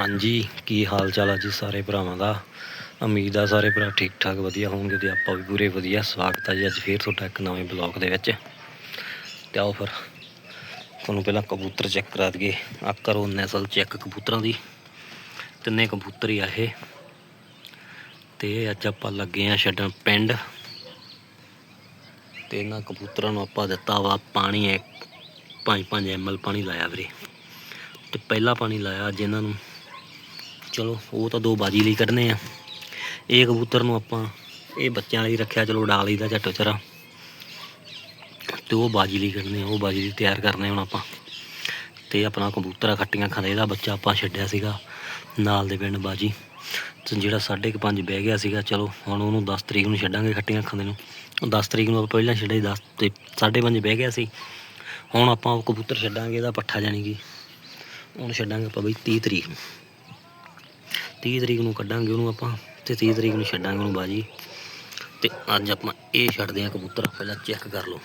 ਹਾਂਜੀ, ਕੀ ਹਾਲ ਚਾਲ ਆ ਜੀ ਸਾਰੇ ਭਰਾਵਾਂ ਦਾ? ਉਮੀਦ ਆ ਸਾਰੇ ਭਰਾ ਠੀਕ ਠਾਕ ਵਧੀਆ ਹੋਣਗੇ ਤੇ ਆਪਾਂ ਵੀ ਪੂਰੇ ਵਧੀਆ। ਸਵਾਗਤ ਆ ਜੀ ਅੱਜ ਫੇਰ ਤੁਹਾਡਾ ਇੱਕ ਨਵੇਂ ਬਲੌਗ ਦੇ ਵਿੱਚ। ਤੇ ਆਓ ਫਿਰ, ਤੁਹਾਨੂੰ ਪਹਿਲਾਂ ਕਬੂਤਰ ਚੈੱਕ ਕਰਾ ਦਈਏ। ਆ ਕਰੋ ਨਸਲ ਚੈੱਕ ਕਬੂਤਰਾਂ ਦੀ। ਤਿੰਨੇ ਕਬੂਤਰ ਹੀ ਆ ਇਹ। ਤੇ ਅੱਜ ਆਪਾਂ ਲੱਗੇ ਆ ਛੱਡਣ ਪਿੰਡ। ਤੇ ਇਹਨਾਂ ਕਬੂਤਰਾਂ ਨੂੰ ਆਪਾਂ ਦਿੱਤਾ ਵਾ ਪਾਣੀ ਹੈ 5-5 ml ਪਾਣੀ ਲਾਇਆ ਵੀਰੇ। ਤੇ ਪਹਿਲਾ ਪਾਣੀ ਲਾਇਆ ਅੱਜ ਨੂੰ। ਚਲੋ, ਉਹ ਤਾਂ ਦੋ ਬਾਜੀ ਲਈ ਕੱਢਨੇ ਆ। ਇਹ ਕਬੂਤਰ ਨੂੰ ਆਪਾਂ ਇਹ ਬੱਚਿਆਂ ਲਈ ਰੱਖਿਆ, ਚਲੋ ਉਡਾ ਲਈਦਾ ਝੱਟੋ ਚਰਾ ਤੇ ਉਹ ਬਾਜੀ ਲਈ ਕੱਢਨੇ ਆ, ਉਹ ਬਾਜੀ ਲਈ ਤਿਆਰ ਕਰਨੇ ਹੁਣ ਆਪਾਂ। ਤੇ ਆਪਣਾ ਕਬੂਤਰ ਖੱਟੀਆਂ ਖਾਂਦੇ ਇਹਦਾ ਬੱਚਾ ਆਪਾਂ ਛੱਡਿਆ ਸੀਗਾ, ਨਾਲ ਦੇ ਪਿੰਡ ਬਾਜੀ। ਤੇ ਜਿਹੜਾ ਸਾਢੇ ਕੁ ਪੰਜ ਬਹਿ ਗਿਆ ਸੀਗਾ, ਚਲੋ ਹੁਣ ਉਹਨੂੰ 10 ਤਰੀਕ ਨੂੰ ਛੱਡਾਂਗੇ ਖੱਟੀਆਂ ਖਾਂਦੇ ਨੂੰ। ਉਹ 10 ਤਰੀਕ ਨੂੰ ਆਪਾਂ ਪਹਿਲਾਂ ਛੱਡੇ 10 ਤੇ ਸਾਢੇ ਪੰਜ ਬਹਿ ਗਿਆ ਸੀ। ਹੁਣ ਆਪਾਂ ਉਹ ਕਬੂਤਰ ਛੱਡਾਂਗੇ, ਇਹਦਾ ਪੱਠਾ ਜਾਣੀ ਕਿ ਹੁਣ ਛੱਡਾਂਗੇ ਆਪਾਂ ਬਈ 30 ਤਰੀਕ ਨੂੰ। 30 ਤਰੀਕ ਨੂੰ ਕੱਢਾਂਗੇ ਉਹਨੂੰ ਆਪਾਂ ਤੇ 30 ਤਰੀਕ ਨੂੰ ਛੱਡਾਂਗੇ ਉਹਨੂੰ ਬਾਜੀ। ਤੇ ਅੱਜ ਆਪਾਂ ਇਹ ਛੱਡਦੇ ਆ ਕਬੂਤਰ, ਪਹਿਲਾਂ ਚੈੱਕ ਕਰ ਲਓ।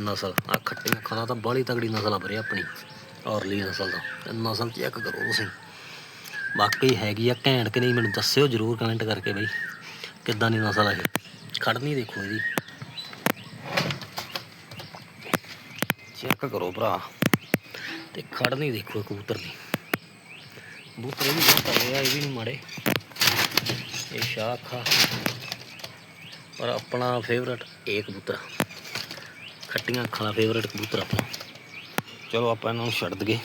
ਨਸਲ ਆ ਖੱਟੀਆਂ ਖਾਣਾ ਤਾਂ ਬਾਹਲੀ ਤਗੜੀ ਨਸਲ ਆ ਵੀਰੇ ਆਪਣੀ, ਔਰਲੀ ਨਸਲ ਦਾ। ਨਸਲ ਚੈੱਕ ਕਰੋ ਤੁਸੀਂ। ਬਾਕੀ ਹੈਗੀ ਆ ਘੈਂਟ ਕਿ ਨਹੀਂ ਮੈਨੂੰ ਦੱਸਿਓ ਜਰੂਰ ਕਮੈਂਟ ਕਰਕੇ ਬਈ, ਕਿੱਦਾਂ ਦੀ ਨਸਲ ਆ ਇਹ। ਖੜਨੀ ਦੇਖੋ ਇਹਦੀ। ਚੈੱਕ ਕਰੋ ਭਰਾ। ਤੇ ਖੜਨੀ ਦੇਖੋ ਕਬੂਤਰ ਦੀ। ਕਬੂਤਰ ਇਹ ਵੀ ਬਹੁਤ ਤਗੜੇ ਆ, ਇਹ ਵੀ ਨਹੀਂ ਮਾੜੇ। ਇਹ ਸ਼ਾਖਾ ਪਰ ਆਪਣਾ ਫੇਵਰਟ ਇਹ ਕਬੂਤਰ ਖੱਟੀਆਂ ਅੱਖਾਂ ਦਾ ਫੇਵਰਟ ਕਬੂਤਰ ਆਪਣਾ। ਚਲੋ ਆਪਾਂ ਇਹਨਾਂ ਨੂੰ ਛੱਡ ਦਈਏ।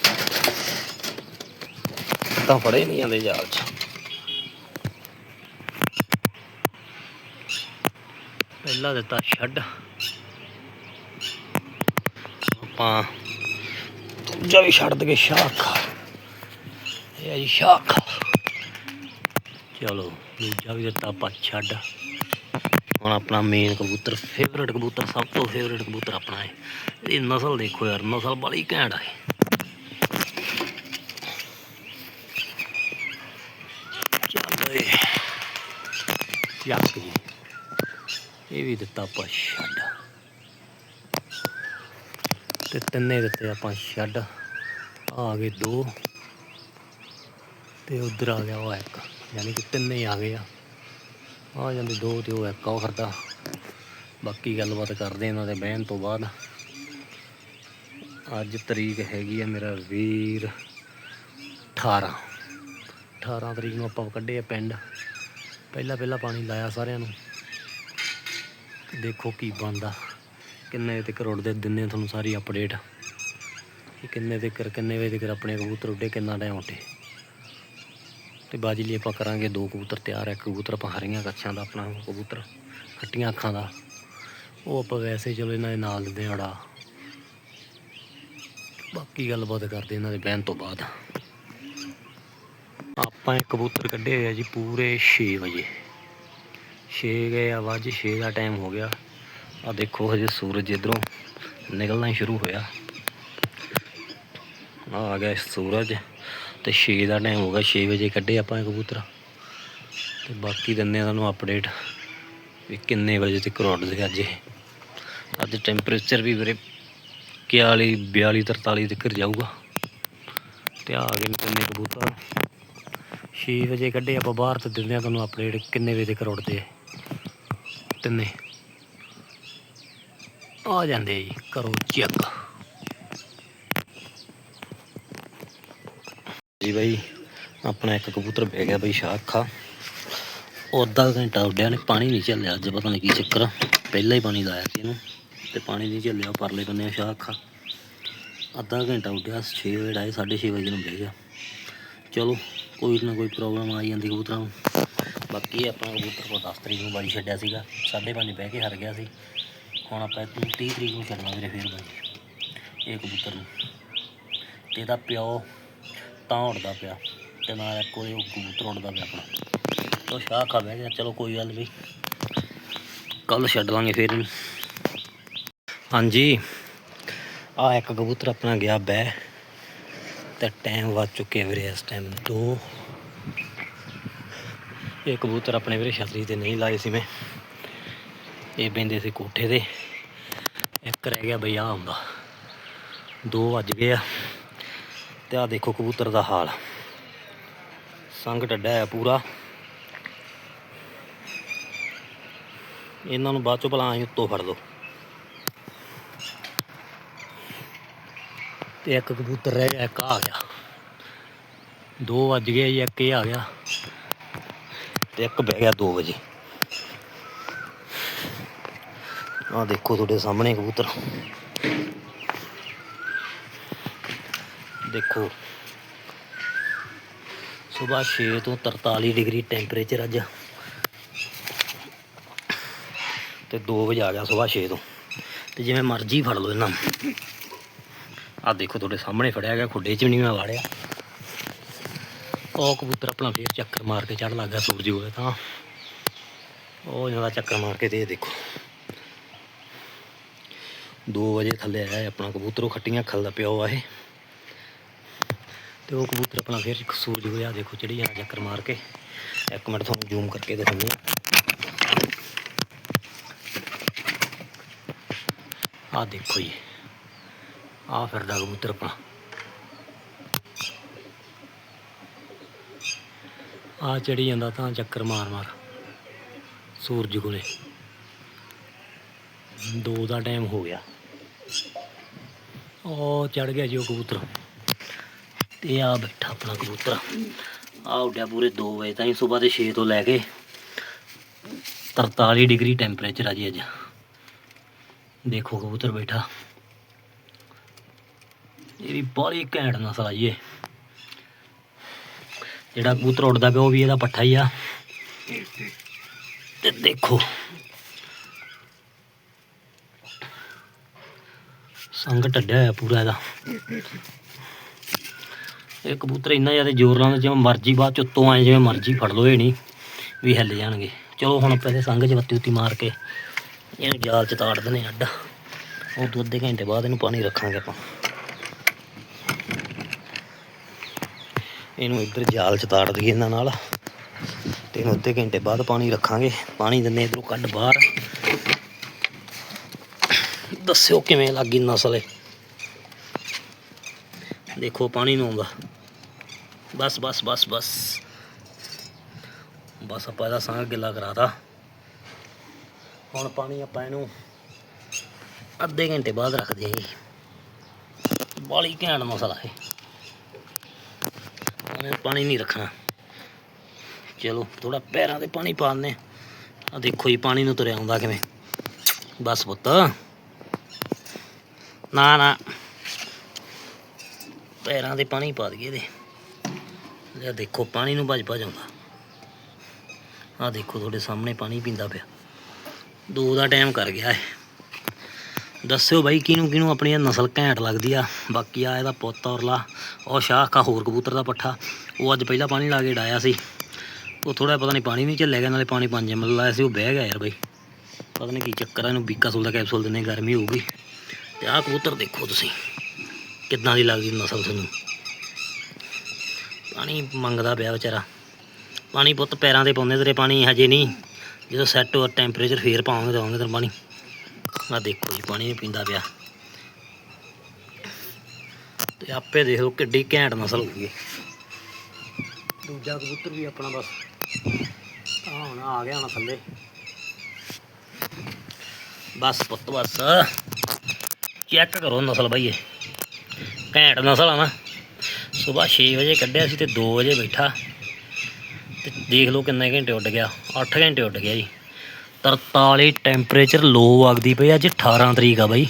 ਤਾਂ ਫੜੇ ਨਹੀਂ ਜਾਂਦੇ ਜਾਲ 'ਚ। ਪਹਿਲਾ ਦਿੱਤਾ ਛੱਡ। ਆਪਾਂ ਦੂਜਾ ਵੀ ਛੱਡ ਦਈਏ, ਸ਼ਾਖਾ ਇਹ ਆ ਜੀ ਸ਼ਾਖਾ ਚਲੋ, ਦੂਜਾ ਵੀ ਦਿੱਤਾ ਆਪਾਂ ਛੱਡ। ਹੁਣ ਆਪਣਾ ਮੇਨ ਕਬੂਤਰ ਫੇਵਰਟ ਕਬੂਤਰ, ਸਭ ਤੋਂ ਫੇਵਰਟ ਕਬੂਤਰ ਆਪਣਾ ਹੈ। ਇਹਦੀ ਨਸਲ ਦੇਖੋ ਯਾਰ, ਨਸਲ ਬੜੀ ਘੈਂਟ ਹੈ ਚੱਲ ਏ ਯਾਕ ਜੀ। ਇਹ ਵੀ ਦਿੱਤਾ ਆਪਾਂ ਛੱਡ। ਤੇ ਤਿੰਨੇ ਦਿੱਤੇ ਆਪਾਂ ਛੱਡ। ਆ ਗਏ ਦੋ। ਤੇ ਉਧਰ ਆ ਗਿਆ ਉਹ ਇੱਕ। ਯਾਨੀ ਕਿ ਤਿੰਨੇ ਆ ਗਏ ਆ। ਆ ਜਾਂਦੇ ਦੋ ਤੇ ਉਹ ਇੱਕ, ਉਹ ਖਰਦਾ ਬਾਕੀ ਗੱਲਬਾਤ ਕਰਦੇ ਇਹਨਾਂ ਦੇ ਬਹਿਣ ਤੋਂ ਬਾਅਦ। ਅੱਜ ਤਰੀਕ ਹੈਗੀ ਆ ਮੇਰਾ ਵੀਰ 18 18 ਤਰੀਕ ਨੂੰ ਆਪਾਂ ਕੱਢੇ ਆ ਪਿੰਡ। ਪਹਿਲਾਂ ਪਹਿਲਾਂ ਪਾਣੀ ਲਾਇਆ ਸਾਰਿਆਂ ਨੂੰ। ਦੇਖੋ ਕੀ ਬਣਦਾ। ਕਿੰਨੇ ਤੇ ਕਰੋੜ ਦੇ ਦਿੰਨੇ ਤੁਹਾਨੂੰ ਸਾਰੀ ਅਪਡੇਟ ਕਿੰਨੇ ਤੇ ਕਰ ਕਿੰਨੇ ਵਜੇ ਤੱਕ ਆਪਣੇ ਕਬੂਤਰ ਉੱਡੇ, ਕਿੰਨਾ ਟਾਈਮ ਉੱਡੇ। ਤੇ ਬਾਜੀ ਲਈ ਆਪਾਂ ਕਰਾਂਗੇ ਦੋ ਕਬੂਤਰ ਤਿਆਰ ਹੈ ਇੱਕ ਕਬੂਤਰ ਆਪਾਂ ਹਰੀਆਂ ਕੱਛਾਂ ਦਾ, ਆਪਣਾ ਕਬੂਤਰ, ਖੱਟੀਆਂ ਅੱਖਾਂ ਦਾ। ਉਹ ਆਪਾਂ ਵੈਸੇ ਚਲੋ ਇਹਨਾਂ ਦੇ ਨਾਲ ਦਿੰਦੇ ਹਾਂ ਅੜਾ ਬਾਕੀ ਗੱਲਬਾਤ ਕਰਦੇ ਇਹਨਾਂ ਦੇ ਬਹਿਣ ਤੋਂ ਬਾਅਦ। ਆਪਾਂ ਇਹ ਕਬੂਤਰ ਕੱਢੇ ਹੋਏ ਆ ਜੀ ਪੂਰੇ 6 ਵਜੇ। 6 ਗਏ ਆ ਵੱਜ 6 ਦਾ ਟਾਈਮ ਹੋ ਗਿਆ। ਆ ਦੇਖੋ ਹਜੇ ਸੂਰਜ ਇਧਰੋਂ ਨਿਕਲਣਾ ਸ਼ੁਰੂ ਹੋਇਆ। ਆ ਆ ਗਿਆ ਸੂਰਜ। ਤੇ 6 ਦਾ ਟਾਈਮ ਹੋ ਗਿਆ 6 ਵਜੇ ਕੱਢੇ ਆਪਾਂ ਕਬੂਤਰ। ਤੇ ਬਾਕੀ ਦਿੰਦੇ ਆ ਤੁਹਾਨੂੰ ਅਪਡੇਟ ਵੀ ਕਿੰਨੇ ਵਜੇ ਤੱਕ ਉੱਡਦੇ ਅੱਜ ਇਹ। ਅੱਜ ਟੈਂਪਰੇਚਰ ਵੀ ਵੀਰੇ 41 42 43 ਤੱਕ ਜਾਊਗਾ। ਤੇ ਆ ਗਏ ਨੇ ਤਿੰਨੇ ਕਬੂਤਰ। 6 ਵਜੇ ਕੱਢੇ ਆਪਾਂ ਬਾਹਰ ਤੇ ਦਿੰਦੇ ਆ ਤੁਹਾਨੂੰ ਅਪਡੇਟ ਕਿੰਨੇ ਵਜੇ ਤੱਕ ਉੱਡਦੇ ਆ। ਤਿੰਨੇ। ਆ ਜਾਂਦੇ ਜੀ, ਕਰੋ ਚੈੱਕ ਜੀ ਬਾਈ, ਆਪਣਾ ਇੱਕ ਕਬੂਤਰ ਬਹਿ ਗਿਆ ਬਈ ਸ਼ਾਖਾ ਉਹ ਅੱਧਾ ਘੰਟਾ ਉੱਡਿਆ ਨੇ, ਪਾਣੀ ਨਹੀਂ ਚੱਲਿਆ ਅੱਜ, ਪਤਾ ਨਹੀਂ ਕੀ ਚੱਕਰ ਪਹਿਲਾਂ ਹੀ ਪਾਣੀ ਲਾਇਆ ਸੀ ਇਹਨੂੰ, ਤੇ ਪਾਣੀ ਨਹੀਂ ਚੱਲਿਆ ਪਰਲੇ ਬੰਨੇ ਸ਼ਾਖਾ ਅੱਧਾ ਘੰਟਾ ਉੱਡਿਆ 6 ਵਜੇ ਆਏ 6:30 ਵਜੇ ਨੂੰ ਬਹਿ ਗਿਆ। ਚਲੋ, ਕੋਈ ਨਾ ਕੋਈ ਪ੍ਰੋਬਲਮ ਆ ਜਾਂਦੀ ਕਬੂਤਰਾਂ ਨੂੰ। ਬਾਕੀ ਇਹ ਆਪਣਾ ਕਬੂਤਰ ਕੋ 10 ਤਰੀਕ ਨੂੰ ਬਾਜੀ ਛੱਡਿਆ ਸੀਗਾ 5:30 ਬਹਿ ਕੇ ਹਰ ਗਿਆ ਸੀ। ਹੁਣ ਆਪਾਂ ਇਹਨੂੰ 30 ਤਰੀਕ ਨੂੰ ਛੱਡਣਾ ਵੀਰੇ ਫੇਰ ਬਾਜੀ, ਇਹ ਕਬੂਤਰ ਨੂੰ। ਤੇ ਇਹਦਾ ਪਿਓ ਤਾਂ ਉੱਡਦਾ ਪਿਆ ਤੇ ਨਾਲ ਕੋਈ ਉਹ ਕਬੂਤਰ ਉੱਡਦਾ ਪਿਆ ਆਪਣਾ। ਤੋ ਸ਼ਾਹ ਖਾ ਬਹਿ ਗਿਆ। ਚਲੋ ਕੋਈ ਗੱਲ ਨਹੀਂ ਕੱਲ ਛੱਡ ਲਾਂਗੇ ਫੇਰ ਇਹਨੂੰ। ਹਾਂਜੀ। ਆ ਇੱਕ ਕਬੂਤਰ ਆਪਣਾ ਗਿਆ ਬਹਿ। ਤੇ ਟਾਈਮ ਵੱਜ ਚੁੱਕੇ ਵੀਰੇ ਇਸ ਟਾਈਮ 2 ਇਹ ਕਬੂਤਰ ਆਪਣੇ ਵੀਰੇ ਛਤਰੀ ਤੇ ਨਹੀਂ ਲਾਏ ਸੀ ਮੈਂ। ਇਹ ਬੈੰਦੇ ਸੀ ਕੋਠੇ ਤੇ। ਇੱਕ ਰਹਿ ਗਿਆ ਬਈ ਆ ਹੁੰਦਾ। 2 ਵੱਜ ਗਏ ਆ। ਤੇ ਆ ਦੇਖੋ ਕਬੂਤਰ ਦਾ ਹਾਲ। ਸੰਗ ਟੱਡਾ ਹੈ ਪੂਰਾ। ਇਹਨਾਂ ਨੂੰ ਬਾਅਦ ਚੋਂ ਭਲਾ ਆਈ ਉੱਤੋਂ ਫੜ ਲਓ। ਤੇ ਇੱਕ ਕਬੂਤਰ ਰਹਿ ਗਿਆ, ਇੱਕ ਆ ਗਿਆ। ਦੋ ਵੱਜ ਗਏ ਜੀ, ਇੱਕ ਇਹ ਆ ਗਿਆ। ਤੇ ਇੱਕ ਬਹਿ ਗਿਆ 2 ਵਜੇ। ਆਹ ਦੇਖੋ ਤੁਹਾਡੇ ਸਾਹਮਣੇ ਕਬੂਤਰ। ਦੇਖੋ। ਸਵੇਰ 6 ਤੋਂ 43 ਡਿਗਰੀ ਟੈਂਪਰੇਚਰ ਅੱਜ। ਤੇ 2 ਵਜੇ ਆ ਗਿਆ ਸਵੇਰ 6 ਤੋਂ। ਤੇ ਜਿਵੇਂ ਮਰਜ਼ੀ ਫੜ ਲਓ ਇਹਨਾਂ ਨੂੰ। ਦੇਖੋ ਤੁਹਾਡੇ ਸਾਹਮਣੇ ਫੜਿਆ ਗਿਆ, ਖੁੱਡੇ 'ਚ ਵੀ ਨਹੀਂ ਮੈਂ ਵਾੜਿਆ। ਉਹ ਕਬੂਤਰ ਆਪਣਾ ਫੇਰ ਚੱਕਰ ਮਾਰ ਕੇ ਚੜ ਲੱਗਾ ਸੂਰਜ ਹੋਵੇ ਤਾਂ। ਉਹ ਜ਼ਿਆਦਾ ਚੱਕਰ ਮਾਰ ਕੇ ਤੇ ਦੇਖੋ। 2 ਵਜੇ ਥੱਲੇ ਆਇਆ ਆਪਣਾ ਕਬੂਤਰ, ਉਹ ਖੱਟੀਆਂ ਖਲਦਾ ਪਿਆ ਵਾ ਇਹ ਤੇ ਉਹ ਕਬੂਤਰ ਆਪਣਾ ਫੇਰ ਸੂਰਜ ਹੋਇਆ, ਦੇਖੋ ਚੜੀ ਜਾਣਾ ਚੱਕਰ ਮਾਰ ਕੇ। ਇੱਕ ਮਿੰਟ ਤੁਹਾਨੂੰ ਜ਼ੂਮ ਕਰਕੇ ਦਿਖਾਉਂਦੇ ਆ ਆਹ ਦੇਖੋ ਜੀ ਆ ਫਿਰਦਾ ਕਬੂਤਰ ਆਪਣਾ। ਆ ਚੜੀ ਜਾਂਦਾ ਤਾਂ ਚੱਕਰ ਮਾਰ ਮਾਰ, ਸੂਰਜ ਕੋਲੇ। ਦੋ ਦਾ ਟਾਈਮ ਹੋ ਗਿਆ। ਉਹ ਚੜ ਗਿਆ ਜੀ ਉਹ ਕਬੂਤਰ। ਤੇ ਆ ਬੈਠਾ ਆਪਣਾ ਕਬੂਤਰ। ਆ ਉੱਡਿਆ ਪੂਰੇ 2 ਵਜੇ ਤਾਈਂ, ਸਵੇਰ ਦੇ 6 ਤੋਂ ਲੈ ਕੇ 43 ਡਿਗਰੀ ਟੈਂਪਰੇਚਰ ਆ ਜੀ ਅੱਜ। ਦੇਖੋ ਕਬੂਤਰ ਬੈਠਾ। ਇਹ ਵੀ ਬੜੀ ਘੈਂਟ ਨਸਲ ਆ ਜੀ ਇਹ। ਜਿਹੜਾ ਕਬੂਤਰ ਉੱਡਦਾ ਪਿਆ ਉਹ ਵੀ ਇਹਦਾ ਪੱਠਾ ਹੀ ਆ। ਤੇ ਦੇਖੋ। ਸੰਗ ਟੱਡਿਆ ਹੋਇਆ ਪੂਰਾ ਇਹਦਾ। ਇਹ ਕਬੂਤਰ ਇੰਨਾ ਜ਼ਿਆਦਾ ਜ਼ੋਰ ਲਾਉਂਦਾ, ਜਿਵੇਂ ਮਰਜ਼ੀ ਬਾਅਦ ਚ ਉੱਤੋਂ ਆਏ, ਜਿਵੇਂ ਮਰਜ਼ੀ ਫੜ ਲਓ, ਇਹ ਨਹੀਂ ਵੀ ਹਿੱਲ ਜਾਣਗੇ। ਚਲੋ ਹੁਣ ਆਪਾਂ ਇਹਦੇ ਸੰਗ 'ਚ ਬੱਤੀ ਉੱਤੀ ਮਾਰ ਕੇ ਇਹਨੂੰ ਜਾਲ 'ਚ ਤਾੜ ਦਿੰਦੇ ਹਾਂ ਅੱਡ। ਉਹ ਦੋ ਅੱਧੇ ਘੰਟੇ ਬਾਅਦ ਇਹਨੂੰ ਪਾਣੀ ਰੱਖਾਂਗੇ ਆਪਾਂ। ਇਹਨੂੰ ਇੱਧਰ ਜਾਲ 'ਚ ਤਾੜ ਦਈਏ ਇਹਨਾਂ ਨਾਲ। ਤੇ ਇਹਨੂੰ ਅੱਧੇ ਘੰਟੇ ਬਾਅਦ ਪਾਣੀ ਰੱਖਾਂਗੇ। ਪਾਣੀ ਦਿੰਦੇ ਇਧਰੋਂ ਕੱਢ ਬਾਹਰ। ਦੱਸਿਓ ਕਿਵੇਂ ਲੱਗੀ ਨਸਲ ਇਹ? ਦੇਖੋ, ਪਾਣੀ ਨੂੰ ਆਉਂਦਾ। ਬਸ ਬਸ ਬਸ ਬਸ। ਬਸ ਆਪਾਂ ਇਹਦਾ ਸਾਂਗ ਗਿੱਲਾ ਕਰਾਤਾ। ਹੁਣ ਪਾਣੀ ਆਪਾਂ ਇਹਨੂੰ ਅੱਧੇ ਘੰਟੇ ਬਾਅਦ ਰੱਖਦੇ ਰੱਖ ਜੀ। ਬਾਲੀ ਘੈਂਟ ਮਸਲਾ ਹੈ ਉਹਨੇ ਪਾਣੀ ਨਹੀਂ ਰੱਖਣਾ। ਚਲੋ ਥੋੜਾ ਪੈਰਾਂ ਤੇ ਪਾਣੀ ਪਾ ਦਿੰਦੇ ਆ ਦੇਖੋ ਜੀ, ਪਾਣੀ ਨੂੰ ਤੁਰਿਆ ਆਉਂਦਾ ਕਿਵੇਂ। ਬਸ ਪੁੱਤ। ਨਾ ਨਾ। ਪੈਰਾਂ ਤੇ ਪਾਣੀ ਪਾ ਦਈਏ ਇਹਦੇ। ਇਹ ਦੇਖੋ, ਪਾਣੀ ਨੂੰ ਭੱਜ ਭੱਜ ਆਉਂਦਾ। ਆ ਦੇਖੋ, ਤੁਹਾਡੇ ਸਾਹਮਣੇ ਪਾਣੀ ਪੀਂਦਾ ਪਿਆ। ਦੋ ਦਾ ਟਾਈਮ ਕਰ ਗਿਆ ਹੈ ਦੱਸਿਓ ਬਾਈ, ਕਿਹਨੂੰ ਕਿਹਨੂੰ ਆਪਣੀ ਇਹ ਨਸਲ ਘੈਂਟ ਲੱਗਦੀ ਆ? ਬਾਕੀ ਆ ਇਹਦਾ ਪੁੱਤ ਔਰਲਾ ਉਹ ਸ਼ਾਹ ਕਾ ਹੋਰ ਕਬੂਤਰ ਦਾ ਪੱਠਾ। ਉਹ ਅੱਜ ਪਹਿਲਾਂ ਪਾਣੀ ਲਾ ਕੇ ਡਾਇਆ ਸੀ। ਉਹ ਥੋੜਾ ਪਤਾ ਨਹੀਂ ਪਾਣੀ ਨਹੀਂ ਚੱਲਿਆ ਗਿਆ, ਨਾਲੇ ਪਾਣੀ 5 ਐਮਐਲ ਲਾਇਆ ਸੀ, ਉਹ ਬਹਿ ਗਿਆ ਯਾਰ ਬਾਈ। ਪਤਾ ਨਹੀਂ ਕੀ ਚੱਕਰ ਆ, ਇਹਨੂੰ ਬੀਕਾ ਸੂਲ ਦਾ ਕੈਪਸੂਲ ਦਿੰਦੇ ਗਰਮੀ ਹੋਊਗੀ। ਤੇ ਆਹ ਕਬੂਤਰ ਦੇਖੋ ਤੁਸੀਂ। ਕਿੱਦਾਂ ਦੀ ਲੱਗਦੀ ਨਸਲ ਤੁਹਾਨੂੰ? ਪਾਣੀ ਮੰਗਦਾ ਪਿਆ ਵਿਚਾਰਾ। ਪਾਣੀ ਪੁੱਤ ਪੈਰਾਂ ਤੇ ਪਾਉਂਦੇ ਤੇਰੇ ਪਾਣੀ, ਹਜੇ ਨਹੀਂ। ਜਦੋਂ ਸੈੱਟ ਹੋ ਟੈਂਪਰੇਚਰ ਫੇਰ ਪਾਉਂਗੇ ਦਵਾਂਗੇ ਤੇਰੇ ਪਾਣੀ। ਆ ਦੇਖੋ ਜੀ, ਪਾਣੀ ਵੀ ਪੀਂਦਾ ਪਿਆ। ਤੇ ਆਪੇ ਦੇਖ ਲਓ ਕਿੱਡੀ ਘੈਂਟ ਨਸਲ ਹੋ ਗਈ ਦੂਜਾ ਕਬੂਤਰ ਵੀ ਆਪਣਾ ਬਸ। ਆ ਹੁਣ ਆ ਗਿਆ ਹੁਣ ਥੱਲੇ। ਬਸ ਪੁੱਤ ਬਸ। ਚੈੱਕ ਕਰੋ ਨਸਲ ਬਈ ਘੈਂਟ ਨਸਲ ਆ ਨਾ। ਸਵੇਰ 6 ਵਜੇ ਕੱਢਿਆ ਸੀ ਤੇ 2 ਵਜੇ ਬੈਠਾ। ਤੇ ਦੇਖ ਲਓ ਕਿੰਨੇ ਘੰਟੇ ਉੱਡ ਗਿਆ। 8 ਘੰਟੇ ਉੱਡ ਗਿਆ ਜੀ। 43 ਟੈਂਪਰੇਚਰ ਲੋ ਵਗਦੀ ਪਈ ਅੱਜ 18 ਤਰੀਕ ਆ ਬਾਈ।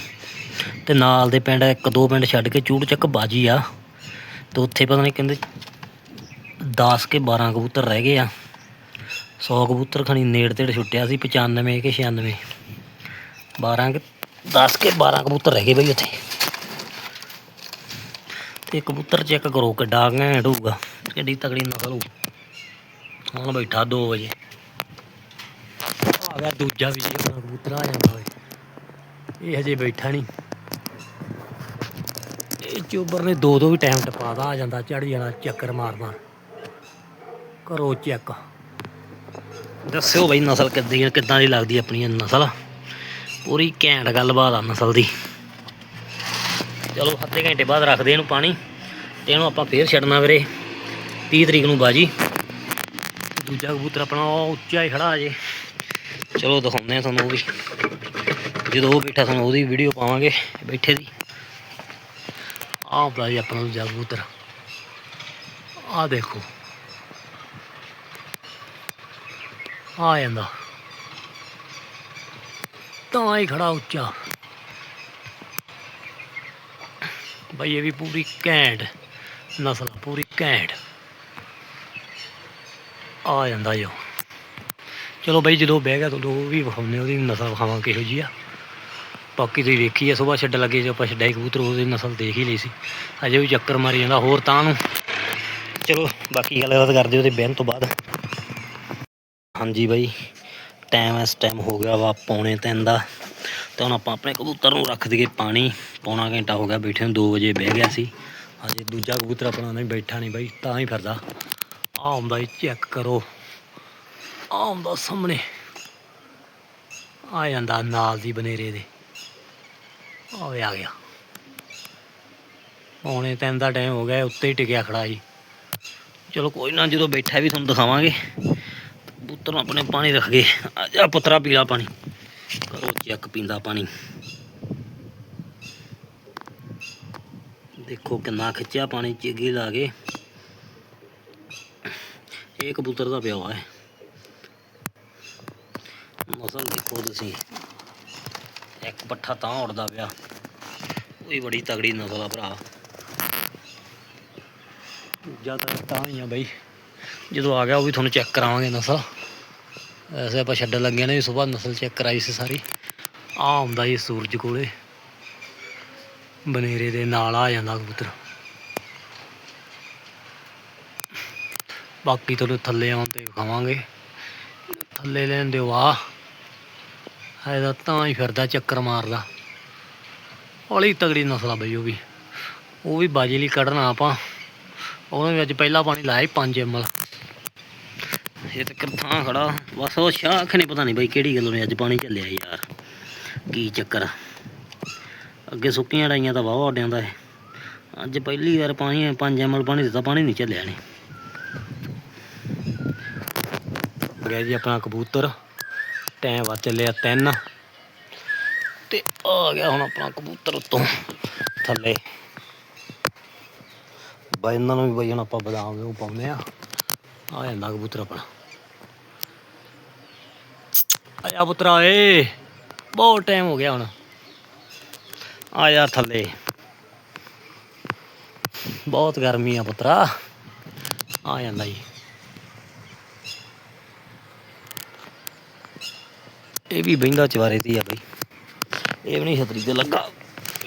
ਤੇ ਨਾਲ ਦੇ ਪਿੰਡ ਇੱਕ ਦੋ ਪਿੰਡ ਛੱਡ ਕੇ ਚੂੜ ਚੱਕ ਬਾਜੀ ਆ। ਤੇ ਉੱਥੇ ਪਤਾ ਨਹੀਂ ਕਹਿੰਦੇ 10 ਕੇ 12 ਕਬੂਤਰ ਰਹਿ ਗਏ ਆ। 100 ਕਬੂਤਰ ਖਣੀ ਨੇੜ ਤੇੜ ਛੁੱਟਿਆ ਸੀ 95 ਕੇ 96 12 ਕੇ 10 ਕੇ 12 ਕਬੂਤਰ ਰਹਿ ਗਏ ਬਈ ਉੱਥੇ। ਤੇ ਕਬੂਤਰ ਚੈੱਕ ਕਰੋ ਕਿੱਡਾ ਘੈਂਟ ਹੋਊਗਾ, ਕਿੱਡੀ ਤਕੜੀ ਨਸਲ ਹੋਊ। ਹੁਣ ਬੈਠਾ 2 ਵਜੇ। ਆ ਗਿਆ ਦੂਜਾ ਵੀ ਜੀ ਕਬੂਤਰ ਆ ਜਾਂਦਾ ਓਏ। ਇਹ ਹਜੇ ਬੈਠਾ ਨਹੀਂ। ਇਹ ਚੋਬਰ ਨੇ ਦੋ ਦੋ ਵੀ ਟਾਈਮ ਟਪਾਦਾ ਆ ਜਾਂਦਾ ਚੜ ਜਾਣਾ, ਚੱਕਰ ਮਾਰਨਾ। ਕਰੋ ਚੈੱਕ ਦੱਸਿਓ ਬਈ ਨਸਲ ਕਿੱਦਾਂ ਕਿੱਦਾਂ ਦੀ ਲੱਗਦੀ ਆਪਣੀ ਨਸਲ? ਪੂਰੀ ਘੈਂਟ ਗੱਲਬਾਤ ਆ ਨਸਲ ਦੀ। ਚਲੋ ਅੱਧੇ ਘੰਟੇ ਬਾਅਦ ਰੱਖਦੇ ਇਹਨੂੰ ਪਾਣੀ ਤੇ ਇਹਨੂੰ ਆਪਾਂ ਫੇਰ ਛੱਡਣਾ ਵੀਰੇ 30 ਤਰੀਕ ਨੂੰ ਬਾਜੀ। ਦੂਜਾ ਕਬੂਤਰ ਆਪਣਾ ਉਹ ਉੱਚਾ ਹੀ ਖੜਾ ਅਜੇ ਚਲੋ ਦਿਖਾਉਂਦੇ ਆ ਤੁਹਾਨੂੰ ਉਹ ਵੀ। ਜਦੋਂ ਉਹ ਬੈਠਾ ਤੁਹਾਨੂੰ ਉਹਦੀ ਵੀਡੀਓ ਪਾਵਾਂਗੇ ਬੈਠੇ ਦੀ। ਆਹ ਹੁੰਦਾ ਆਪਣਾ ਦੂਜਾ ਕਬੂਤਰ। ਆਹ ਦੇਖੋ। ਆ ਜਾਂਦਾ ਤਾਂ ਹੀ ਖੜਾ ਉੱਚਾ। ਬਈ ਇਹ ਵੀ ਪੂਰੀ ਘੈਂਟ, ਨਸਲ ਪੂਰੀ ਘੈਂਟ। ਆ ਜਾਂਦਾ ਜੋ ਚਲੋ ਬਈ ਜਦੋਂ ਬਹਿ ਗਿਆ ਤੁਹਾਨੂੰ ਉਹ ਵੀ ਵਿਖਾਉਂਦੇ ਉਹਦੀ ਨਸਲ ਵਿਖਾਵਾਂ ਕਿਹੋ ਜੀ ਆ। ਬਾਕੀ ਤੁਸੀਂ ਵੇਖੀ ਆ ਸਵੇਰ ਛੱਡ ਲੱਗੇ ਜੋ ਆਪਾਂ ਛੱਡਿਆ ਸੀ ਕਬੂਤਰ, ਉਹਦੀ ਨਸਲ ਦੇਖ ਹੀ ਲਈ ਸੀ। ਅਜੇ ਵੀ ਚੱਕਰ ਮਾਰੀ ਜਾਂਦਾ, ਹੋਰ ਤਾਂ ਨੂੰ। ਚਲੋ, ਬਾਕੀ ਗੱਲਬਾਤ ਕਰਦੇ ਉਹਦੇ ਬਹਿਣ ਤੋਂ ਬਾਅਦ। ਹਾਂਜੀ ਬਾਈ ਟਾਈਮ ਇਸ ਟਾਈਮ ਹੋ ਗਿਆ ਵਾ ਪੌਣੇ ਤਿੰਨ ਦਾ। ਤੇ ਹੁਣ ਆਪਾਂ ਆਪਣੇ ਕਬੂਤਰ ਨੂੰ ਰੱਖ ਦਈਏ ਪਾਣੀ। ਪੌਣਾ ਘੰਟਾ ਹੋ ਗਿਆ ਬੈਠੇ ਨੂੰ 2 ਵਜੇ ਬਹਿ ਗਿਆ ਸੀ। ਹਜੇ ਦੂਜਾ ਕਬੂਤਰ ਆਪਣਾ ਨਹੀਂ ਬੈਠਾ ਨਹੀਂ ਬਾਈ, ਤਾਂ ਹੀ ਫਿਰਦਾ। ਆ ਆਉਂਦਾ ਚੈੱਕ ਕਰੋ। ਆ ਆਉਂਦਾ ਸਾਹਮਣੇ। ਆ ਜਾਂਦਾ ਨਾਲ ਦੀ ਬਨੇਰੇ ਦੇ। ਆਵੇ ਆ ਗਿਆ। ਪੌਣੇ ਤਿੰਨ ਦਾ ਟਾਈਮ ਹੋ ਗਿਆ, ਉੱਤੇ ਹੀ ਟਿਕਿਆ ਖੜਾ ਜੀ। ਚਲੋ ਕੋਈ ਨਾ, ਜਦੋਂ ਬੈਠਾ ਵੀ ਤੁਹਾਨੂੰ ਦਿਖਾਵਾਂਗੇ। ਕਬੂਤਰ ਨੂੰ ਆਪਣੇ ਪਾਣੀ ਰੱਖ ਗਏ। ਆ ਪੁੱਤਰਾ ਪੀਲਾ ਪਾਣੀ। ਕਰੋ ਚੈੱਕ ਪੀਂਦਾ ਪਾਣੀ। ਦੇਖੋ ਕਿੰਨਾ ਖਿੱਚਿਆ ਪਾਣੀ ਚਿੱਗੀ ਲਾ ਕੇ। ਇਹ ਕਬੂਤਰ ਦਾ ਪਿਆ ਹੋਇਆ ਹੈ ਨਸਲ ਦੇਖੋ ਤੁਸੀਂ। ਇੱਕ ਪੱਠਾ ਤਾਂ ਉੜਦਾ ਪਿਆ। ਉਹ ਵੀ ਬੜੀ ਤਗੜੀ ਨਸਲ ਆ ਭਰਾ। ਜ਼ਿਆਦਾ ਤਾਂ ਹੀ ਆ ਬਈ। ਜਦੋਂ ਆ ਗਿਆ ਉਹ ਵੀ ਤੁਹਾਨੂੰ ਚੈੱਕ ਕਰਾਵਾਂਗੇ ਨਸਲ। ਐਸੇ ਆਪਾਂ ਛੱਡਣ ਲੱਗੇ ਨੇ ਸਵੇਰ ਨਸਲ ਚੈੱਕ ਕਰਾਈ ਸੀ ਸਾਰੀ। ਆ ਆਉਂਦਾ ਜੀ ਸੂਰਜ ਕੋਲੇ। ਬਨੇਰੇ ਦੇ ਨਾਲ ਆ ਜਾਂਦਾ ਕਬੂਤਰ। ਬਾਕੀ ਤੁਹਾਨੂੰ ਥੱਲੇ ਆਉਣ ਤੇ ਵਿਖਾਵਾਂਗੇ। ਥੱਲੇ ਲੈਣ ਦਿਓ ਆ। ਇਹਦਾ ਤਾਂ ਹੀ ਫਿਰਦਾ ਚੱਕਰ ਮਾਰਦਾ। ਹੌਲੀ ਤਗੜੀ ਨਸਲ ਆ ਬਈ ਉਹ ਵੀ। ਉਹ ਵੀ ਬਾਜੀ ਲਈ ਕੱਢਣਾ ਆਪਾਂ। ਉਹਨੇ ਵੀ ਅੱਜ ਪਹਿਲਾ ਪਾਣੀ ਲਾਇਆ ਸੀ 5 ਐਮਐਲ ਇਹ ਤੇ ਕਿਰਥਾਂ ਖੜਾ। ਬਸ ਉਹ ਸ਼ਾਖ ਨਹੀਂ ਪਤਾ ਨਹੀਂ ਬਈ ਕਿਹੜੀ ਗੱਲੋਂ ਨੇ ਅੱਜ ਪਾਣੀ ਚੱਲਿਆ ਯਾਰ। ਕੀ ਚੱਕਰ ਅੱਗੇ ਸੁੱਕੀਆਂ ਡਾਈਆਂ ਤਾਂ ਵਾਹ ਆਡਿਆਂ ਦਾ ਹੈ ਅੱਜ ਪਹਿਲੀ ਵਾਰ ਪਾਣੀ 5 ਐਮਐਲ ਪਾਣੀ ਦਿੱਤਾ, ਪਾਣੀ ਨਹੀਂ ਚੱਲਿਆ ਨੇ ਗਿਆ ਜੀ ਆਪਣਾ ਕਬੂਤਰ। ਟਾਈਮ ਵਾ ਚੱਲਿਆ 3 ਤੇ ਆ ਗਿਆ ਹੁਣ ਆਪਣਾ ਕਬੂਤਰ ਉੱਤੋਂ, ਥੱਲੇ। ਬਾਈ ਇਹਨਾਂ ਨੂੰ ਵੀ ਬਈ ਹੁਣ ਆਪਾਂ ਬਦਾਮ ਉਹ ਪਾਉਂਦੇ ਆ। ਆ ਜਾਂਦਾ ਕਬੂਤਰ ਆਪਣਾ। ਆਇਆ ਪੁੱਤਰਾ ਏ, ਬਹੁਤ ਟਾਈਮ ਹੋ ਗਿਆ ਹੁਣ। ਆ ਯਾਰ ਥੱਲੇ। ਬਹੁਤ ਗਰਮੀ ਆ ਪੁੱਤਰਾ। ਆ ਜਾਂਦਾ ਜੀ। ਇਹ ਵੀ ਬਹਿੰਦਾ ਚਵਾਰੇ ਤੇ ਆ ਬਈ। ਇਹ ਵੀ ਨਹੀਂ ਛਤਰੀ ਤੇ ਲੱਗਾ।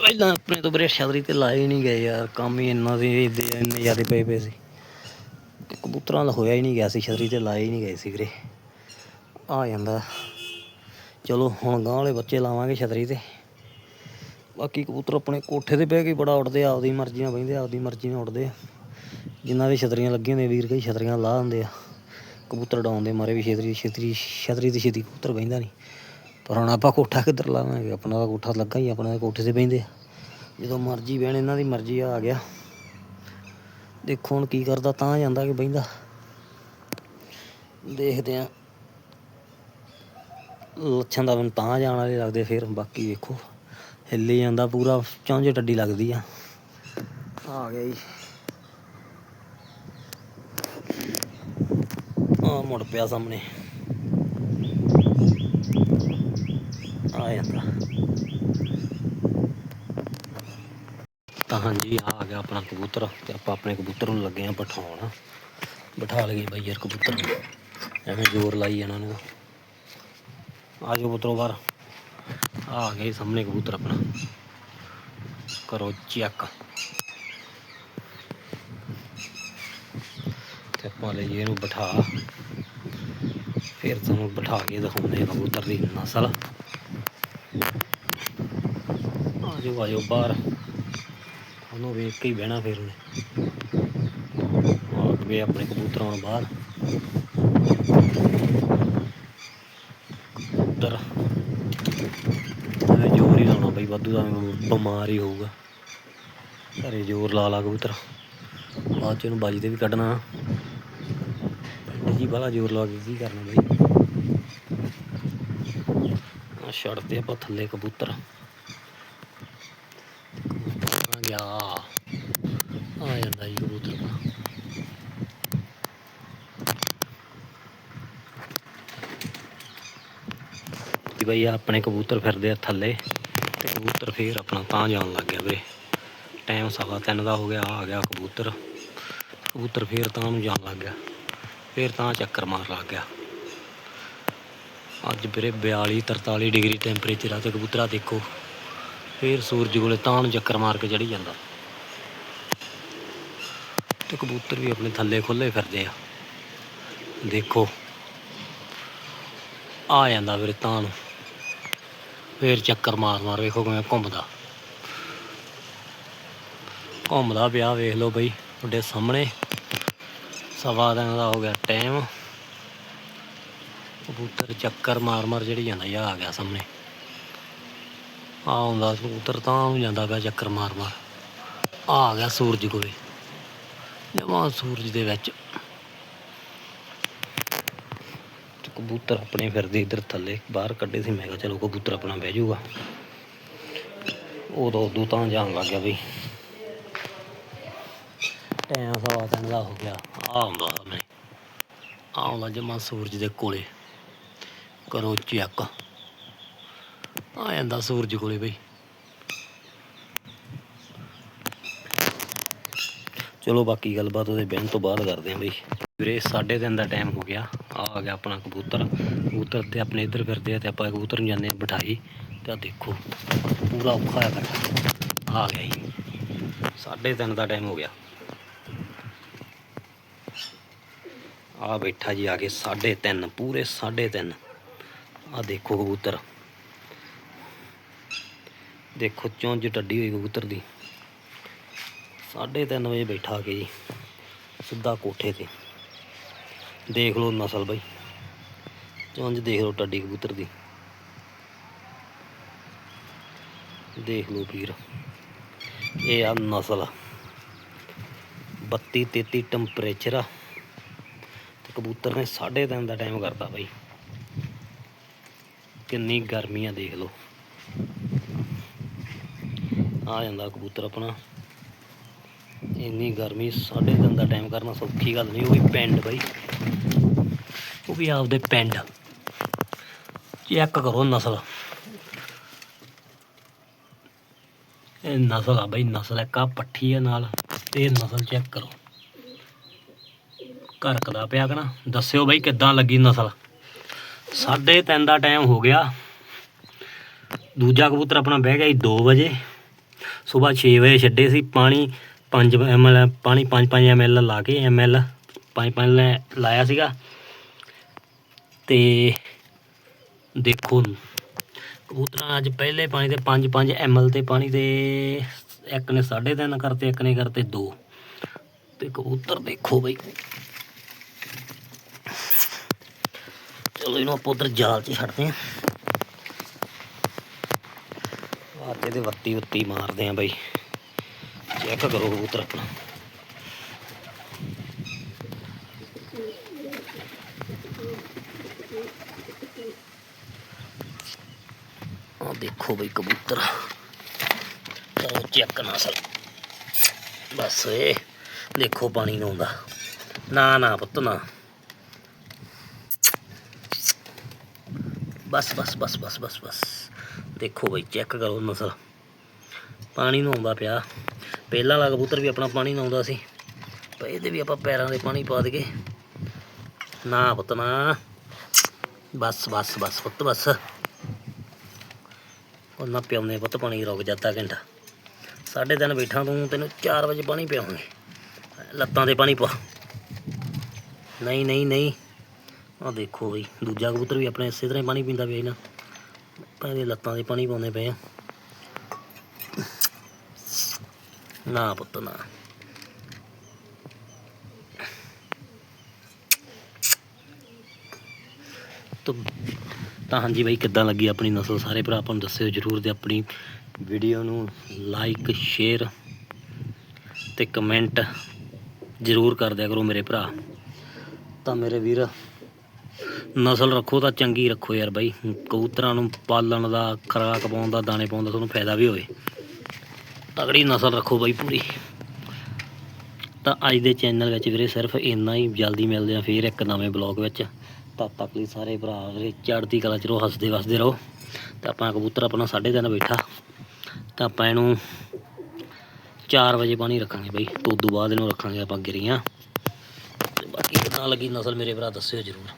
ਪਹਿਲਾਂ ਆਪਣੇ ਤੋਂ ਬਰੇ ਛਤਰੀ ਤੇ ਲਾਏ ਨਹੀਂ ਗਏ ਯਾਰ। ਕੰਮ ਹੀ ਇੰਨਾ ਸੀ, ਇਹਦੇ ਇੰਨੇ ਜ਼ਿਆਦਾ ਪਏ ਪਏ ਸੀ। ਕਬੂਤਰਾਂ ਦਾ ਹੋਇਆ ਹੀ ਨਹੀਂ ਗਿਆ ਸੀ, ਛਤਰੀ ਤੇ ਲਾਏ ਹੀ ਨਹੀਂ ਗਏ ਸੀ ਵੀਰੇ। ਆ ਜਾਂਦਾ। ਚਲੋ ਹੁਣ ਗਾਂ ਵਾਲੇ ਬੱਚੇ ਲਾਵਾਂਗੇ ਛਤਰੀ ਤੇ। ਬਾਕੀ ਕਬੂਤਰ ਆਪਣੇ ਕੋਠੇ ਤੇ ਬਹਿ ਕੇ ਬੜਾ ਉੱਡਦੇ ਆ, ਆਪਦੀ ਮਰਜ਼ੀ ਨਾਲ ਬਹਿੰਦੇ ਆ, ਆਪਦੀ ਮਰਜ਼ੀ ਨਾਲ ਉੱਡਦੇ ਆ। ਜਿਨ੍ਹਾਂ ਦੇ ਛਤਰੀਆਂ ਲੱਗੀਆਂ ਨੇ ਵੀਰ ਕਈ ਛਤਰੀਆਂ ਲਾ ਦਿੰਦੇ ਆ। ਕਬੂਤਰ ਡਾਉਂਦੇ ਮਾਰੇ ਵੀ ਛਤਰੀ ਛਤਰੀ ਛਤਰੀ ਤੇ ਛੇਤੀ ਕਬੂਤਰ ਬਹਿੰਦਾ ਨਹੀਂ। ਪਰ ਹੁਣ ਆਪਾਂ ਕੋਠਾ ਕਿੱਧਰ ਲਾਵਾਂਗੇ? ਆਪਣਾ ਤਾਂ ਕੋਠਾ ਲੱਗਾ ਹੀ ਆਪਣਾ ਕੋਠੇ ਤੇ ਬਹਿੰਦੇ ਆ। ਜਦੋਂ ਮਰਜ਼ੀ ਬਹਿਣ, ਇਹਨਾਂ ਦੀ ਮਰਜ਼ੀ ਆ ਗਿਆ। ਦੇਖੋ ਹੁਣ ਕੀ ਕਰਦਾ, ਤਾਂ ਜਾਂਦਾ ਕਿ ਬਹਿੰਦਾ। ਦੇਖਦੇ ਆ। ਲੱਛਣ ਦਾ ਮੈਨੂੰ ਤਾਂ ਜਾਣ ਵਾਲੇ ਲੱਗਦੇ ਫਿਰ, ਬਾਕੀ ਵੇਖੋ। ਹਿੱਲੀ ਜਾਂਦਾ ਪੂਰਾ ਚੌਂਜ ਟੱਡੀ ਲੱਗਦੀ ਆ। ਆ ਗਿਆ ਜੀ। ਆ ਮੁੜ ਪਿਆ ਸਾਹਮਣੇ। ਆ ਜਾਂਦਾ। ਤਾਂ ਹਾਂਜੀ ਆ ਆ ਗਿਆ ਆਪਣਾ ਕਬੂਤਰ ਤੇ ਆਪਾਂ ਆਪਣੇ ਕਬੂਤਰ ਨੂੰ ਲੱਗੇ ਆ ਬਿਠਾਉਣ। ਬਿਠਾ ਲਈਏ ਬਾਈ ਯਾਰ ਕਬੂਤਰ ਨੂੰ। ਐਵੇਂ ਜ਼ੋਰ ਲਾਈ ਇਹਨਾਂ ਨੂੰ। ਆ ਜਾਓ ਪੁੱਤਰੋ ਬਾਹਰ। ਆ ਗਏ ਸਾਹਮਣੇ ਕਬੂਤਰ ਆਪਣਾ। ਕਰੋ ਚੈੱਕ। ਤੇ ਆਪਾਂ ਲਈਏ ਇਹਨੂੰ ਬਿਠਾ। ਫਿਰ ਤੁਹਾਨੂੰ ਬਿਠਾ ਕੇ ਦਿਖਾਉਂਦੇ ਕਬੂਤਰ ਦੀ ਨਸਲ। ਆ ਜਾਓ ਆ ਜਾਓ ਬਾਹਰ। ਉਹਨੂੰ ਵੇਖ ਕੇ ਹੀ ਬਹਿਣਾ ਫਿਰ ਉਹਨੇ। ਆ ਗਏ ਆਪਣੇ ਕਬੂਤਰ ਹੁਣ ਬਾਹਰ। ਕਬੂਤਰ ਇਹ ਜ਼ੋਰ ਹੀ ਲਾਉਣਾ ਬਈ ਵਾਧੂ ਦਾ ਬਿਮਾਰ ਹੀ ਹੋਊਗਾ। ਘਰੇ ਜ਼ੋਰ ਲਾ ਲਾ ਕਬੂਤਰ। ਬਾਅਦ ਚ ਇਹਨੂੰ ਬਾਜੀ ਤੇ ਵੀ ਕੱਢਣਾ। ਜੀ ਬਾਲਾ ਜ਼ੋਰ ਲਾ ਕੇ ਕੀ ਕਰਨਾ ਬਈ। ਆ ਛੱਡਦੇ ਆਪਾਂ ਥੱਲੇ ਕਬੂਤਰ। ਆ ਗਿਆ। ਆ ਜਾਂਦਾ ਜੀ ਕਬੂਤਰ ਬਈ ਆਪਣੇ ਕਬੂਤਰ ਫਿਰਦੇ ਆ ਥੱਲੇ। ਕਬੂਤਰ ਫੇਰ ਆਪਣਾ ਤਾਂ ਜਾਣ ਲੱਗ ਗਿਆ ਵੀਰੇ। ਟਾਈਮ ਸਵਾ ਤਿੰਨ ਦਾ ਹੋ ਗਿਆ, ਆ ਗਿਆ ਕਬੂਤਰ। ਕਬੂਤਰ ਫੇਰ ਤਾਂ ਨੂੰ ਜਾਣ ਲੱਗ ਗਿਆ। ਫੇਰ ਤਾਂ ਚੱਕਰ ਮਾਰ ਲੱਗ ਗਿਆ। ਅੱਜ ਵੀਰੇ 42 43 ਡਿਗਰੀ ਟੈਂਪਰੇਚਰ ਆ ਤੇ ਕਬੂਤਰਾ ਦੇਖੋ। ਫੇਰ ਸੂਰਜ ਕੋਲੇ ਤਾਂ ਨੂੰ ਚੱਕਰ ਮਾਰ ਕੇ ਚੜੀ ਜਾਂਦਾ। ਤੇ ਕਬੂਤਰ ਵੀ ਆਪਣੇ ਥੱਲੇ ਖੁੱਲੇ ਫਿਰਦੇ ਆ। ਦੇਖੋ। ਆ ਜਾਂਦਾ ਵੀਰੇ ਤਾਂ ਨੂੰ। ਫੇਰ ਚੱਕਰ ਮਾਰ ਮਾਰ ਵੇਖੋ ਕਿਵੇਂ ਘੁੰਮਦਾ। ਘੁੰਮਦਾ ਪਿਆ ਵੇਖ ਲਓ ਬਈ, ਤੁਹਾਡੇ ਸਾਹਮਣੇ। ਸਵਾ ਦਿਨ ਦਾ ਹੋ ਗਿਆ ਟਾਈਮ। ਕਬੂਤਰ ਚੱਕਰ ਮਾਰ ਮਾਰ ਜਿਹੜੀ ਜਾਂਦਾ ਯਾ ਆ ਗਿਆ ਸਾਹਮਣੇ। ਆ ਹੁੰਦਾ ਕਬੂਤਰ ਤਾਂ ਨੂੰ ਜਾਂਦਾ ਪਿਆ ਚੱਕਰ ਮਾਰ ਮਾਰ। ਆ ਆ ਗਿਆ ਸੂਰਜ ਕੋਲੇ। ਜਮਾਂ ਸੂਰਜ ਦੇ ਵਿੱਚ ਤੇ ਕਬੂਤਰ ਆਪਣੇ ਫਿਰਦੇ ਇੱਧਰ ਥੱਲੇ, ਬਾਹਰ ਕੱਢੇ ਸੀ, ਮੈਂ ਕਿਹਾ ਚਲੋ ਕਬੂਤਰ ਆਪਣਾ ਬਹਿ ਜਾਊਗਾ। ਉਦੋਂ ਉਦੋਂ ਤਾਂ ਜਾਣ ਲੱਗ ਗਿਆ ਬਈ। ਟਾਈਮ ਸਵਾ ਤਿੰਨ ਦਾ ਹੋ ਗਿਆ। ਆ ਆਉਂਦਾ ਸਾਹਮਣੇ ਆਉਂਦਾ ਜਮਾ ਸੂਰਜ ਦੇ ਕੋਲੇ। ਕਰੋ ਚੈੱਕ। ਆ ਜਾਂਦਾ ਸੂਰਜ ਕੋਲੇ ਬਈ। ਚਲੋ ਬਾਕੀ ਗੱਲਬਾਤ ਉਹਦੇ ਬਹਿਣ ਤੋਂ ਬਾਅਦ ਕਰਦੇ ਆਂ ਬਈ। ਵੀਰੇ, ਸਾਢੇ ਤਿੰਨ ਦਾ ਟਾਈਮ ਹੋ ਗਿਆ। ਆ ਆ ਗਿਆ ਆਪਣਾ ਕਬੂਤਰ। ਕਬੂਤਰ ਤੇ ਆਪਣੇ ਇੱਧਰ ਫਿਰਦੇ ਆ ਤੇ ਆਪਾਂ ਕਬੂਤਰ ਨੂੰ ਜਾਂਦੇ ਆ ਬਿਠਾਈ। ਤੇ ਆ ਦੇਖੋ, ਪੂਰਾ ਔਖਾ ਹੋਇਆ ਬੈਠਾ। ਆ ਗਿਆ ਜੀ। ਸਾਢੇ ਤਿੰਨ ਦਾ ਟਾਈਮ ਹੋ ਗਿਆ। ਆ ਬੈਠਾ ਜੀ ਆ ਕੇ 3:30 ਪੂਰੇ 3:30 ਆ ਦੇਖੋ ਕਬੂਤਰ। ਦੇਖੋ, ਚੁੰਝ ਟੱਡੀ ਹੋਈ ਕਬੂਤਰ ਦੀ। 3:30 ਵਜੇ ਬੈਠਾ ਕੇ ਜੀ, ਸਿੱਧਾ ਕੋਠੇ ਤੇ। ਦੇਖ ਲਓ ਨਸਲ ਬਾਈ। ਚੁੰਝ ਦੇਖ ਲਓ ਟੱਡੀ ਕਬੂਤਰ ਦੀ। ਦੇਖ ਲਓ ਵੀਰ, ਇਹ ਆ ਨਸਲ। 32 33 ਟੈਂਪਰੇਚਰ ਆ। ਤੇ ਕਬੂਤਰ ਨੇ 3:30 ਦਾ ਟਾਈਮ ਕਰਤਾ ਬਾਈ। ਕਿੰਨੀ ਗਰਮੀ ਆ ਦੇਖ ਲਓ। ਆ ਜਾਂਦਾ ਕਬੂਤਰ ਆਪਣਾ। ਇੰਨੀ ਗਰਮੀ 3:30 ਦਾ ਟਾਈਮ ਕਰਨਾ ਸੌਖੀ ਗੱਲ ਨਹੀਂ, ਉਹ ਵੀ ਪਿੰਡ ਬਾਈ। ਉਹ ਵੀ ਆਪਦੇ ਪਿੰਡ। ਚੈੱਕ ਕਰੋ ਨਸਲ। ਇਹ ਨਸਲ ਆ ਬਾਈ, ਨਸਲ ਇੱਕ ਆ ਪੱਠੀ ਆ ਨਾਲ ਤੇ ਇਹ ਨਸਲ ਚੈੱਕ ਕਰੋ। ਘਰਕਦਾ ਪਿਆ ਕਿ ਨਾ? ਦੱਸਿਓ ਬਈ ਕਿੱਦਾਂ ਲੱਗੀ ਨਸਲ। ਸਾਢੇ ਤਿੰਨ ਦਾ ਟਾਈਮ ਹੋ ਗਿਆ। ਦੂਜਾ ਕਬੂਤਰ ਆਪਣਾ ਬਹਿ ਗਿਆ ਸੀ 2 ਵਜੇ। ਸਵੇਰ 6 ਵਜੇ ਛੱਡੇ ਸੀ ਪਾਣੀ 5 ml ਪਾਣੀ 5-5 ml ਲਾ ਕੇ ml 5-5 ਲਾਇਆ ਸੀਗਾ। ਤੇ ਦੇਖੋ ਕਬੂਤਰਾਂ ਅੱਜ ਪਹਿਲੇ ਪਾਣੀ ਤੇ 5-5 ml ਤੇ ਪਾਣੀ ਦੇ ਇੱਕ ਨੇ 3.5 ਕਰਤੇ, ਇੱਕ ਨੇ ਕਰਤੇ 2 ਤੇ ਕਬੂਤਰ ਦੇਖੋ ਬਈ। ਚਲੋ ਇਹਨੂੰ ਆਪਾਂ ਉਧਰ ਜਾਲ 'ਚ ਛੱਡਦੇ ਆਂ ਆ ਤੇ ਇਹਦੇ ਵੱਤੀ ਉੱਤੀ ਮਾਰਦੇ ਆਂ ਬਈ। ਚੈੱਕ ਕਰੋ ਕਬੂਤਰ ਆਪਣਾ ਆ ਦੇਖੋ ਬਈ ਕਬੂਤਰ। ਕਰੋ ਚੈੱਕ ਨਸਲ ਬਸ ਇਹ ਦੇਖੋ ਪਾਣੀ ਨੂੰ ਆਉਂਦਾ ਨਾ ਨਾ ਪੁੱਤ, ਨਾ। ਬਸ ਬਸ ਬਸ ਬਸ ਬਸ ਬਸ। ਦੇਖੋ ਬਈ ਚੈੱਕ ਕਰੋ ਨਸਲ ਪਾਣੀ ਨੂੰ ਆਉਂਦਾ ਪਿਆ। ਪਹਿਲਾਂ ਵਾਲਾ ਕਬੂਤਰ ਵੀ ਆਪਣਾ ਪਾਣੀ ਨੂੰ ਆਉਂਦਾ ਸੀ। ਪਰ ਇਹਦੇ ਵੀ ਆਪਾਂ ਪੈਰਾਂ ਦੇ ਪਾਣੀ ਪਾ ਦਈਏ। ਨਾ ਪੁੱਤ, ਨਾ। ਬਸ ਬਸ ਬਸ ਪੁੱਤ, ਬਸ। ਉਹ ਪਿਆਉਨੇ ਪੁੱਤ ਪਾਣੀ ਰੁਕ ਜਾਂਦਾ ਘੰਟਾ। ਸਾਢੇ ਤਿੰਨ ਬੈਠਾ ਤੂੰ, ਤੈਨੂੰ 4 ਵਜੇ ਪਾਣੀ ਪਿਆਉਂਗੇ ਲੱਤਾਂ ਤੇ ਪਾਣੀ ਪਾ। ਨਹੀਂ ਨਹੀਂ ਨਹੀਂ। ਆ ਦੇਖੋ ਬਈ, ਦੂਜਾ ਕਬੂਤਰ ਵੀ ਆਪਣੇ ਇਸੇ ਤਰ੍ਹਾਂ ਪਾਣੀ ਪੀਂਦਾ ਪਿਆ ਇਹਨਾਂ ਆਪਾਂ ਲੱਤਾਂ ਦੇ ਪਾਣੀ ਪਾਉਂਦੇ ਪਏ ਆ। ਨਾ ਪੁੱਤ, ਨਾ। ਤੋ ਤਾਂ ਹਾਂਜੀ ਬਾਈ, ਕਿੱਦਾਂ ਲੱਗੀ ਆਪਣੀ ਨਸਲ? ਸਾਰੇ ਭਰਾ ਆਪਾਂ ਨੂੰ ਦੱਸਿਓ ਜਰੂਰ ਤੇ ਆਪਣੀ ਵੀਡੀਓ ਨੂੰ ਲਾਈਕ ਸ਼ੇਅਰ ਤੇ ਕਮੈਂਟ ਜਰੂਰ ਕਰ ਦਿਆ ਕਰੋ ਮੇਰੇ ਭਰਾ। ਤਾਂ ਮੇਰੇ ਵੀਰ, ਨਸਲ ਰੱਖੋ ਤਾਂ ਚੰਗੀ ਰੱਖੋ ਯਾਰ ਬਾਈ। ਕਬੂਤਰਾਂ ਨੂੰ ਪਾਲਣ ਦਾ, ਖੁਰਾਕ ਪਾਉਣ ਦਾ, ਦਾਣੇ ਪਾਉਣ ਦਾ ਤੁਹਾਨੂੰ ਫਾਇਦਾ ਵੀ ਹੋਵੇ। ਤਗੜੀ ਨਸਲ ਰੱਖੋ ਬਾਈ ਪੂਰੀ। ਤਾਂ ਅੱਜ ਦੇ ਚੈਨਲ ਵਿੱਚ ਵੀਰੇ ਸਿਰਫ ਇੰਨਾ ਹੀ। ਜਲਦੀ ਮਿਲਦੇ ਆ ਫੇਰ ਇੱਕ ਨਵੇਂ ਬਲੌਗ ਵਿੱਚ। ਤਦ ਤੱਕ ਲਈ ਸਾਰੇ ਭਰਾ ਵੀਰੇ ਚੜ੍ਹਦੀ ਕਲਾ ਚ ਰਹੋ, ਹੱਸਦੇ ਵਸਦੇ ਰਹੋ। ਤਾਂ ਆਪਾਂ ਕਬੂਤਰ ਆਪਣਾ 3:30 ਬੈਠਾ। ਤਾਂ ਆਪਾਂ ਇਹਨੂੰ 4 ਵਜੇ ਪਾਣੀ ਰੱਖਾਂਗੇ ਬਈ। ਤੋਂ ਉਦੋਂ ਬਾਅਦ ਇਹਨੂੰ ਰੱਖਾਂਗੇ ਆਪਾਂ ਗਿਰੀਆਂ। ਤੇ ਬਾਕੀ ਕਿੱਦਾਂ ਲੱਗੀ ਨਸਲ ਮੇਰੇ ਭਰਾ ਦੱਸਿਓ ਜਰੂਰ।